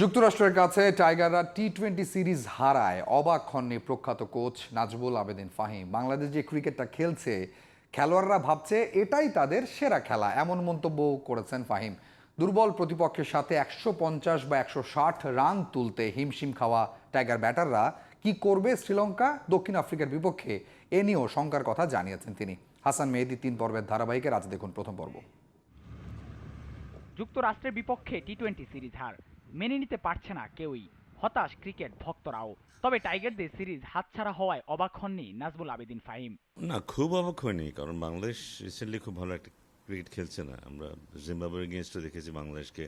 যুক্তরাষ্ট্রের কাছে টাইগাররা T twenty series হারায়। অবাক হননি প্রখ্যাত কোচ নাজবুল আবেদিন ফাহিম। বাংলাদেশ যে ক্রিকেটটা খেলছে, খেলোয়াড়রা ভাবছে এটাই তাদের সেরা খেলা। এমন মন্তব্য করেছেন ফাহিম। দুর্বল প্রতিপক্ষের সাথে একশো পঞ্চাশ বা একশো ষাট রান তুলতে হিমশিম খাওয়া টাইগার ব্যাটাররা কি করবে শ্রীলঙ্কা? দক্ষিণ আফ্রিকার বিপক্ষে এ নিয়েও শঙ্কার কথা জানিয়েছেন তিনি। হাসান মেহেদি তিন পর্বের ধারাবাহিকের আজ দেখুন প্রথম পর্ব। যুক্তরাষ্ট্রের বিপক্ষে টি টোয়েন্টি সিরিজ হার। মেনে নিতে পারছে না কেউই। হতাশ ক্রিকেট ভক্তরাও। তবে টাইগারদের সিরিজ হাতছাড়া হওয়ায় অবাক হননি নাজবুল আবেদিন ফাহিম। না, খুব অবাক হয়নি, কারণ বাংলাদেশ রিসেন্টলি খুব ভালো একটা ক্রিকেট খেলছে না। আমরা জিম্বাবুয়ের এগেনস্টে দেখেছি বাংলাদেশকে।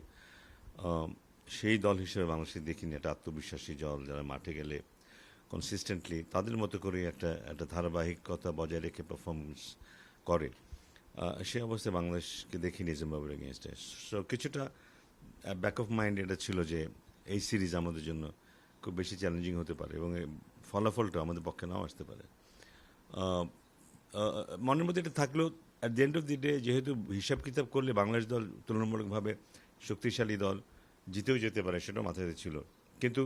সেই দল হিসেবে বাংলাদেশকে দেখিনি, একটা আত্মবিশ্বাসী দল যারা মাঠে গেলে কনসিস্টেন্টলি তাদের মতো করে একটা একটা ধারাবাহিকতা বজায় রেখে পারফরমেন্স করে। সেই অবস্থায় বাংলাদেশকে দেখিনি জিম্বাবুয়ের এগেনস্টে সো কিছুটা ব্যাক অফ মাইন্ড এটা ছিল যে এই সিরিজ আমাদের জন্য খুব বেশি চ্যালেঞ্জিং হতে পারে এবং ফলাফলটা আমাদের পক্ষে নাও আসতে পারে। মনের মধ্যে এটা থাকলেও at the end of the day যেহেতু হিসাব কিতাব করলে বাংলাদেশ দল তুলনামূলকভাবে শক্তিশালী দল, জিতেও যেতে পারে সেটাও মাথায় ছিল। কিন্তু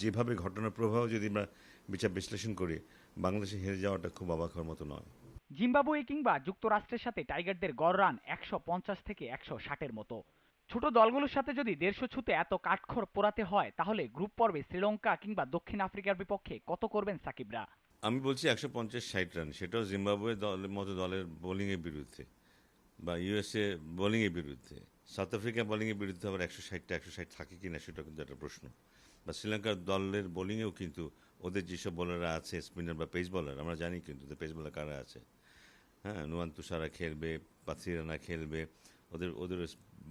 যেভাবে ঘটনার প্রবাহ যদি আমরা বিচার বিশ্লেষণ করি, বাংলাদেশে হেরে যাওয়াটা খুব অবাক হওয়ার মতো নয়। জিম্বাবুয়ে কিংবা যুক্তরাষ্ট্রের সাথে টাইগারদের গড় রান একশো পঞ্চাশ থেকে একশো ষাটের মতো। ছোট দলগুলোর সাথে যদি দেড়শো ছুতে এত কাঠখড় পোড়াতে হয়, তাহলে গ্রুপ পর্বে শ্রীলঙ্কা কিংবা দক্ষিণ আফ্রিকার বিপক্ষে কত করবেন সাকিবরা? আমি বলছি একশো পঞ্চাশ ষাট রান, সেটাও জিম্বাবুয়ে দলের মতো দলের বোলিংয়ের বিরুদ্ধে বা ইউএসএ বোলিংয়ের বিরুদ্ধে। সাউথ আফ্রিকা বোলিংয়ের বিরুদ্ধে আবার একশো ষাটটা, একশো ষাট থাকে কিনা সেটা কিন্তু একটা প্রশ্ন। বা শ্রীলঙ্কার দলের বোলিংয়েও কিন্তু ওদের যেসব বোলাররা আছে স্পিনার বা পেস বোলার আমরা জানি কিন্তু পেস বোলার কারা আছে। হ্যাঁ নুয়ান তুষারা খেলবে, পাথিরানা খেলবে ওদের ওদের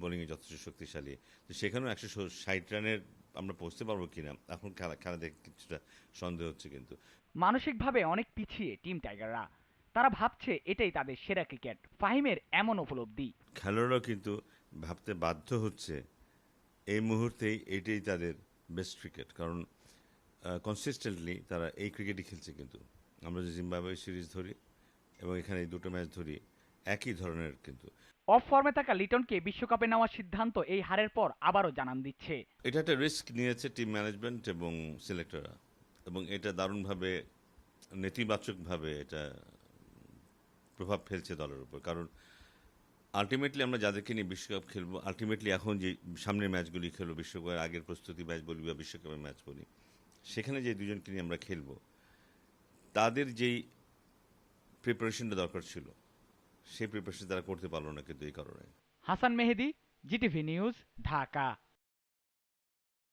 বোলিংয়ে যথেষ্ট শক্তিশালী। তো সেখানেও একশো ষাট রানের আমরা পৌঁছতে পারব কিনা? এখন খেলা খেলা দেখে কিছুটা সন্দেহ হচ্ছে কিন্তু। মানসিকভাবে অনেক পিছিয়ে টিম টাইগাররা। তারা ভাবছে এটাই তাদের সেরা ক্রিকেট। ফাহিমের এমন উপলব্ধি। খেলোয়াড়রাও কিন্তু ভাবতে বাধ্য হচ্ছে এই মুহূর্তেই এটাই তাদের বেস্ট ক্রিকেট কারণ কনসিস্টেন্টলি তারা এই ক্রিকেটই খেলছে কিন্তু। আমরা যে জিম্বাবুয়ে সিরিজ ধরি এবং এখানে এই দুটো ম্যাচ ধরি একই ধরনের কিন্তু। অফ ফর্মে থাকা লিটনকে বিশ্বকাপে নেওয়ার সিদ্ধান্ত এই হারের পর আবারও জানান দিচ্ছে। এটা একটা রিস্ক নিয়েছে টিম ম্যানেজমেন্ট এবং সিলেক্টররা এবং এটা দারুণভাবে নেতিবাচকভাবে এটা প্রভাব ফেলছে দলের উপর। কারণ আলটিমেটলি আমরা যাদেরকে নিয়ে বিশ্বকাপ খেলব আলটিমেটলি এখন যে সামনের ম্যাচগুলি খেলব বিশ্বকাপের আগের প্রস্তুতি ম্যাচ বলি বা বিশ্বকাপের ম্যাচ বলি সেখানে যে দুজনকে নিয়ে আমরা খেলব তাদের যেই প্রিপারেশনটা দরকার ছিল সেই প্রিপারেশন তারা করতে পারল না কিন্তু এই কারণে। Hasan Mehedi GTV news Dhaka.